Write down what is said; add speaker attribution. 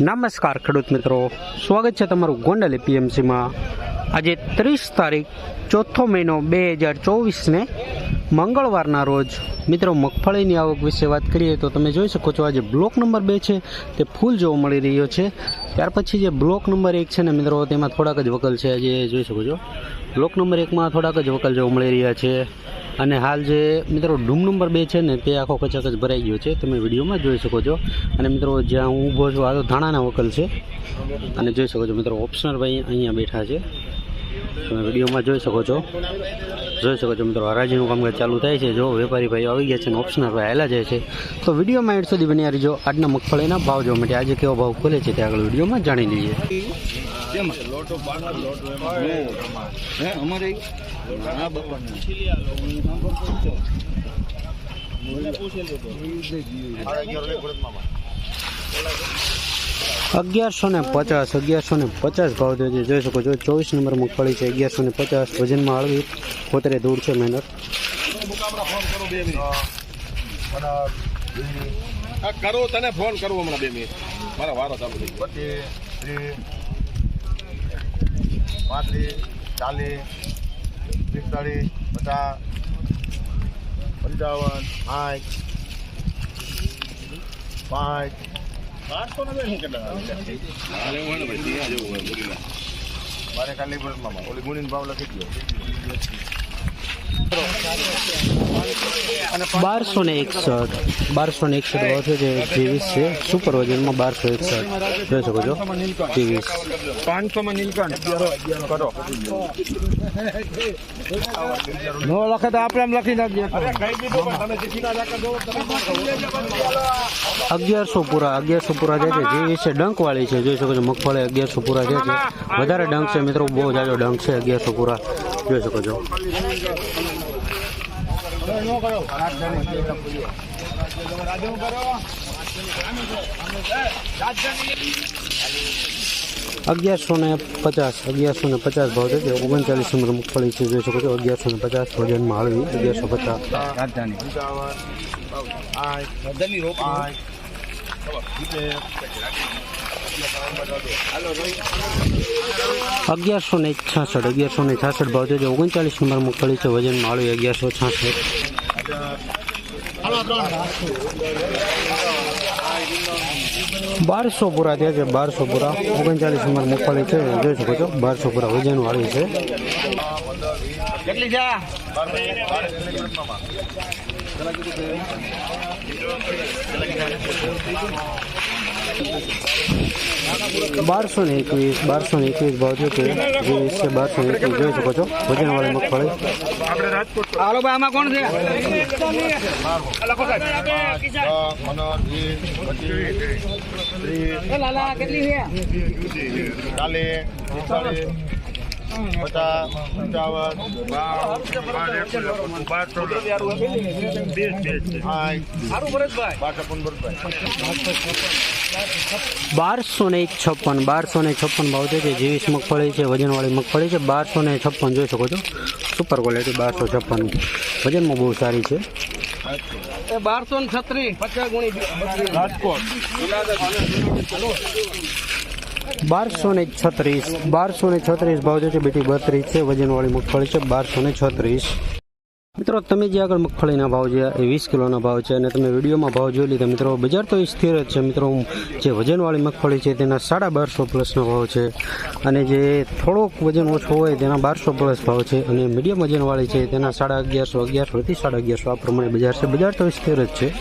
Speaker 1: નમસ્કાર ખેડૂત મિત્રો. સ્વાગત છે તમારું ગોંડલ એપીએમસીમાં. આજે ત્રીસ તારીખ, ચોથો મહિનો બે હજાર ચોવીસને મંગળવારના રોજ. મિત્રો, મગફળીની આવક વિશે વાત કરીએ તો તમે જોઈ શકો છો, આજે બ્લોક નંબર બે છે, તે ફૂલ જોવા મળી રહ્યો છે. ત્યાર પછી જે બ્લોક નંબર એક છે ને મિત્રો, તેમાં થોડાક જ વકલ છે, આજે જોઈ શકો છો. બ્લોક નંબર એકમાં થોડાક જ વકલ જોવા મળી રહ્યા છે. અને હાલ જે મિત્રો ડૂમ નંબર બે છે ને, તે આખો કચાક જ ભરાઈ ગયો છે. તમે વિડીયોમાં જોઈ શકો છો. અને મિત્રો, જ્યાં હું ઊભો છું, આ તો ધાણાના વકલ છે. અને જોઈ શકો છો મિત્રો ઓપ્શનર ભાઈ અહીંયા બેઠા છે. તમે વિડીયોમાં જોઈ શકો છો. જોઈ શકો છો મિત્રો, હરાજીનું કામકાજ ચાલુ થાય છે. જો વેપારી ભાઈઓ આવી ગયા છે અને ઓપ્શનર ભાઈ આવેલા જાય છે. તો વિડીયોમાં એડ સુધી બની રહીજો. આજના મગફળીના ભાવ જોવા માટે આજે કેવો ભાવ ખોલે છે તે આગળ વિડીયોમાં જાણી લઈએ.
Speaker 2: હે અમારે હા બાપા.
Speaker 1: અગિયારસો ને પચાસ અગિયારસો ને પચાસ ભાવ થયો છે જોઈ શકો છો. ચોવીસ નંબર મગફળી છે અગિયારસો ને પચાસ. વજનમાં હળવી પોતરે દૂર છે મહેનત.
Speaker 2: કરો તને ફોન કરવો હમણાં બે મિનિટ. મારા વારો ચાલુ થઈ
Speaker 3: પાંત્રીસ ચાલીસ પિસ્તાળીસ પચાસ પંચાવન પાંચ.
Speaker 2: પાંચ ને કેટલા
Speaker 3: મારે કાલે ઓલી ગુણીનો ભાવ લખી દો
Speaker 1: બારસો ને એકસઠ. બારસો ને એકસઠ ભાવ છે જે ત્રેવીસ છે. સુપર વજનમાં બારસો એકસઠ. જોઈ શકો છો. ત્રેવીસ
Speaker 2: પાંચસો માં નીલકંઠ કરો.
Speaker 1: નો લખે તો આપણે એમ લખી નાખીએ અગિયારસો પૂરા અગિયારસો પૂરા જાય છે જે છે ડંકવાળી છે. જોઈ શકો છો મગફળી અગિયારસો પૂરા જાય છે. વધારે ડંક છે મિત્રો બહુ જાજો ડંક છે અગિયારસો પૂરા. જોઈ શકો છો અગિયારસો ને પચાસ અગિયારસો ને પચાસ ભાવ છે કે ઓગણચાલીસ નંબર મગફળી છે જોઈ શકો છો અગિયારસો ને પચાસ વજનમાં હળવી અગિયારસો પચાસ
Speaker 3: પંચાવન સાઠ પાંચ સિત્તેર
Speaker 1: અગિયારસો ને છાસઠ, અગિયારસો ને છાસઠ ભાવ છે ઓગણચાલીસ નંબર મગફળી છે વજન માળું અગિયારસો છાસઠ. બારસો પૂરા થયા છે બારસો પૂરા ઓગણચાલીસ નંબર મગફળી છે, જોઈ શકો છો. બારસો પૂરા વજન વાળી છે.
Speaker 2: કેટલી જા
Speaker 1: બારસો ને એકવીસ બારસો ને એકવીસ ભાવ છે. તે જે છે બારસો ને એકવીસ જોઈ શકો છો. વજન વાળી મગફળી.
Speaker 2: હાલો ભાઈ આમાં કોણ છે?
Speaker 3: દસ પંદર વીસ પચીસ પંચાવન બારસો
Speaker 1: બારસો ને છપ્પન બારસો ને છપ્પન ભાવ છે જે જેવીસ મગફળી છે વજનવાળી મગફળી છે. બારસો ને છપ્પન જોઈ શકો છો. સુપર ક્વોલિટી બારસો છપ્પન. વજનમાં બહુ સારી છે.
Speaker 2: બારસો ને છત્રીસ. પચાસ ગુણી રાજકોટ.
Speaker 1: બારસો ને છત્રીસ, બારસો ને છત્રીસ ભાવ છે બેટી બત્રીસ છે, વજનવાળી મગફળી છે, બારસો ને છત્રીસ. મિત્રો, તમે જે આગળ મગફળીના ભાવ છે, એ વીસ કિલોના ભાવ છે અને તમે વિડીયોમાં ભાવ જોઈ લીધા, મિત્રો, બજાર તો એ સ્થિર જ છે, મિત્રો. જે વજનવાળી મગફળી છે, તેના સાડા બારસો પ્લસનો ભાવ છે. અને જે થોડોક વજન ઓછો હોય, તેના બારસો પ્લસ ભાવ છે. અને મીડિયમ વજનવાળી છે, તેના સાડા અગિયારસો, અગિયારસોથી સાડા અગિયારસો આ પ્રમાણે બજાર છે. બજાર તો સ્થિર જ છે.